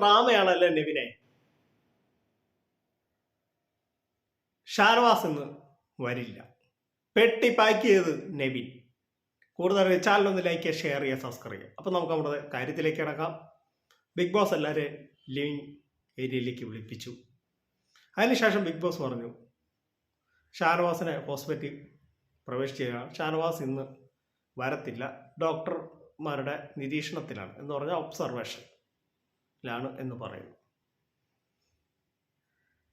ഡ്രാമയാണല്ലേ നിവിനെ? ഷാനവാസ് ഇന്ന് വരില്ല. പെട്ടി പാക്ക് ചെയ്ത് നെബിൻ കൂടുതൽ ചാനലൊന്ന് ലൈക്ക് ചെയ്യുക ഷെയർ ചെയ്യുക സബ്സ്ക്രൈബ് ചെയ്യുക. അപ്പം നമുക്ക് നമ്മുടെ കാര്യത്തിലേക്ക് കിടക്കാം. ബിഗ് ബോസ് എല്ലാവരെയും ലിവിങ് ഏരിയയിലേക്ക് വിളിപ്പിച്ചു. അതിനുശേഷം ബിഗ് ബോസ് പറഞ്ഞു ഷാനവാസിനെ ഹോസ്പിറ്റലിൽ പ്രവേശിക്കുക ഷാനവാസ് ഇന്ന് വരത്തില്ല. ഡോക്ടർമാരുടെ നിരീക്ഷണത്തിലാണ് എന്ന് പറഞ്ഞാൽ ഒബ്സർവേഷനിലാണ് എന്ന് പറയുന്നു.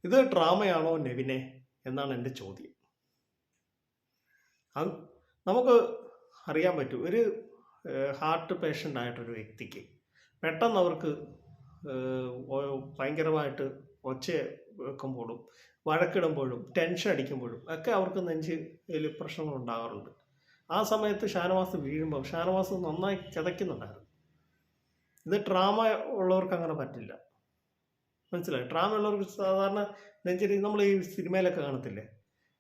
ഇത് ഡ്രാമയാണോ നെവിനെ എന്നാണ് എന്റെ ചോദ്യം. അത് നമുക്ക് അറിയാൻ പറ്റും. ഒരു ഹാർട്ട് പേഷ്യന്റ് ആയിട്ടൊരു വ്യക്തിക്ക് പെട്ടെന്ന് അവർക്ക് ഭയങ്കരമായിട്ട് ഒച്ച വെക്കുമ്പോഴും വഴക്കിടുമ്പോഴും ടെൻഷൻ അടിക്കുമ്പോഴും ഒക്കെ അവർക്ക് നെഞ്ചിൽ പ്രശ്നങ്ങൾ ഉണ്ടാകാറുണ്ട്. ആ സമയത്ത് ഷാനവാസ് വീഴുമ്പോൾ ഷാനവാസ് നന്നായി കിതയ്ക്കുന്നുണ്ടായിരുന്നു ഇത് ട്രാമ ഉള്ളവർക്ക് അങ്ങനെ പറ്റില്ല. മനസ്സിലായി? ട്രാമ ഉള്ളവർക്ക് സാധാരണ നെഞ്ചരി നമ്മൾ ഈ സിനിമയിലൊക്കെ കാണത്തില്ലേ?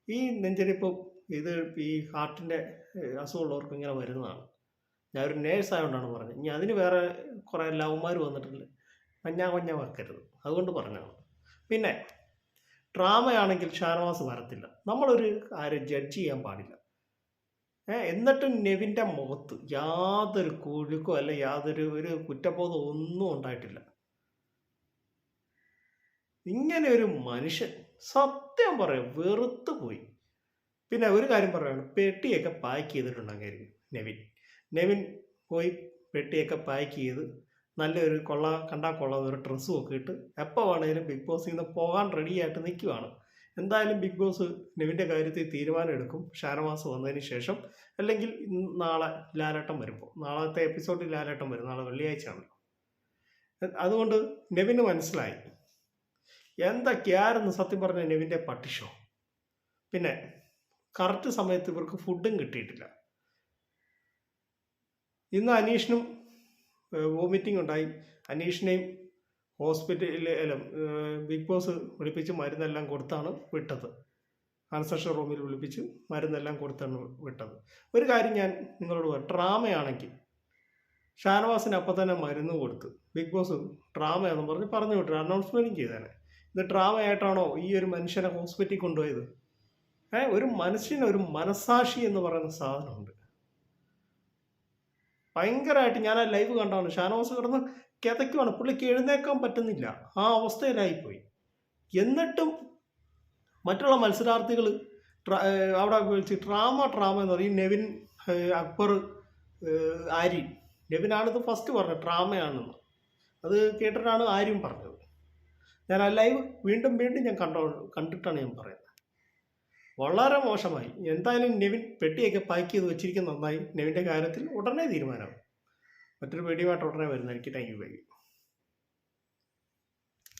ഈ നെഞ്ചരിപ്പ് ഇത് ഈ ഹാർട്ടിന്റെ അസുഖമുള്ളവർക്ക് ഇങ്ങനെ വരുന്നതാണ്. ഞാൻ ഒരു നേഴ്സ് ആയതുകൊണ്ടാണ് പറഞ്ഞത്. ഇനി അതിന് വേറെ കുറേ ലവന്മാർ വന്നിട്ടുണ്ട്. മഞ്ഞാ കൊഞ്ഞ വെക്കരുത് അതുകൊണ്ട് പറഞ്ഞതാണ്. പിന്നെ ഡ്രാമയാണെങ്കിൽ ഷാനവാസ് വരത്തില്ല. നമ്മളൊരു ആരെ ജഡ്ജ് ചെയ്യാൻ പാടില്ല. എന്നിട്ടും നെവിന്റെ മുഖത്ത് യാതൊരു കുഴുക്കോ അല്ല യാതൊരു ഒരു കുറ്റബോധം ഒന്നും ഉണ്ടായിട്ടില്ല. ഇങ്ങനെ ഒരു മനുഷ്യൻ സത്യം പറയാം വെറുത്തു പോയി. പിന്നെ ഒരു കാര്യം പറയുകയാണ് പെട്ടിയൊക്കെ പാക്ക് ചെയ്തിട്ടുണ്ട് ചെയ്തിട്ടുണ്ടെങ്കിൽ നെവിൻ. നെവിൻ പോയി പെട്ടിയൊക്കെ പാക്ക് ചെയ്ത് നല്ലൊരു കൊള്ള കണ്ടാൽ കൊള്ള ഒരു ഡ്രസ്സും ഒക്കെ ഇട്ട് എപ്പോൾ വേണേലും ബിഗ് ബോസിൽ നിന്ന് പോകാൻ റെഡിയായിട്ട് നിൽക്കുവാണ് എന്തായാലും ബിഗ് ബോസ് നിവിന്റെ കാര്യത്തിൽ തീരുമാനം എടുക്കും. ഷാനവാസ് വന്നതിന് ശേഷം അല്ലെങ്കിൽ നാളെ ലാലേട്ടം വരുമ്പോൾ നാളത്തെ എപ്പിസോഡിൽ ലാലേട്ടം വരും. നാളെ വെള്ളിയാഴ്ചയാണല്ലോ അതുകൊണ്ട് നെവിന് മനസ്സിലായി. എന്തൊക്കെയായിരുന്നു സത്യം പറഞ്ഞ നെവിന്റെ പട്ടിഷോ പിന്നെ കറക്റ്റ് സമയത്ത് ഇവർക്ക് ഫുഡും കിട്ടിയിട്ടില്ല. ഇന്ന് അനീഷിനും വോമിറ്റിംഗ് ഉണ്ടായി. അനീഷിനെയും ഹോസ്പിറ്റലിൽ അല്ല ബിഗ് ബോസ് വിളിപ്പിച്ച് മരുന്നെല്ലാം കൊടുത്താണ് വിട്ടത്. കൺസെഷൻ റൂമിൽ വിളിപ്പിച്ച് മരുന്നെല്ലാം കൊടുത്താണ് വിട്ടത്. ഒരു കാര്യം ഞാൻ നിങ്ങളോട് പറയാം. ഡ്രാമയാണെങ്കിൽ ഷാനവാസിന് അപ്പം തന്നെ മരുന്ന് കൊടുത്ത് ബിഗ് ബോസ് ഡ്രാമയാണെന്ന് പറഞ്ഞ് പറഞ്ഞു വിട്ടു. അനൗൺസ്മെന്റും ചെയ്തേനെ. ഇത് ഡ്രാമയായിട്ടാണോ ഈ ഒരു മനുഷ്യനെ ഹോസ്പിറ്റലിൽ കൊണ്ടുപോയത്? ഏഹ് ഒരു മനുഷ്യന് ഒരു മനസാക്ഷി എന്ന് പറയുന്ന സാധനമുണ്ട്. ഭയങ്കരമായിട്ട് ഞാൻ ആ ലൈവ് കണ്ടാണ് ഷാനവാസ് കിടന്ന് കിതയ്ക്കുവാണ്. പുള്ളിക്ക് എഴുന്നേക്കാൻ പറ്റുന്നില്ല. ആ അവസ്ഥയിലായിപ്പോയി. എന്നിട്ടും മറ്റുള്ള മത്സരാർത്ഥികൾ അവിടെ വിളിച്ച് ഡ്രാമ ഡ്രാമ എന്ന് പറയും. നെവിൻ അക്ബർ ആര്യൻ. നെവിനാണിത് ഫസ്റ്റ് പറഞ്ഞത്. ഡ്രാമയാണെന്ന് അത് കേട്ടിട്ടാണ് ആര്യം പറഞ്ഞത്. ഞാൻ ആ ലൈവ് വീണ്ടും വീണ്ടും ഞാൻ കണ്ടോ കണ്ടിട്ടാണ് ഞാൻ പറയുന്നത്. വളരെ മോശമായി. എന്തായാലും നെവിൻ പെട്ടിയൊക്കെ പാക്ക് ചെയ്ത് വെച്ചിരിക്കുന്ന നന്നായി. നെവിന്റെ കാര്യത്തിൽ ഉടനെ തീരുമാനമാവും മറ്റൊരു പേടിയുമായിട്ട് ഉടനെ വരുന്നതായിരിക്കും. Thank you by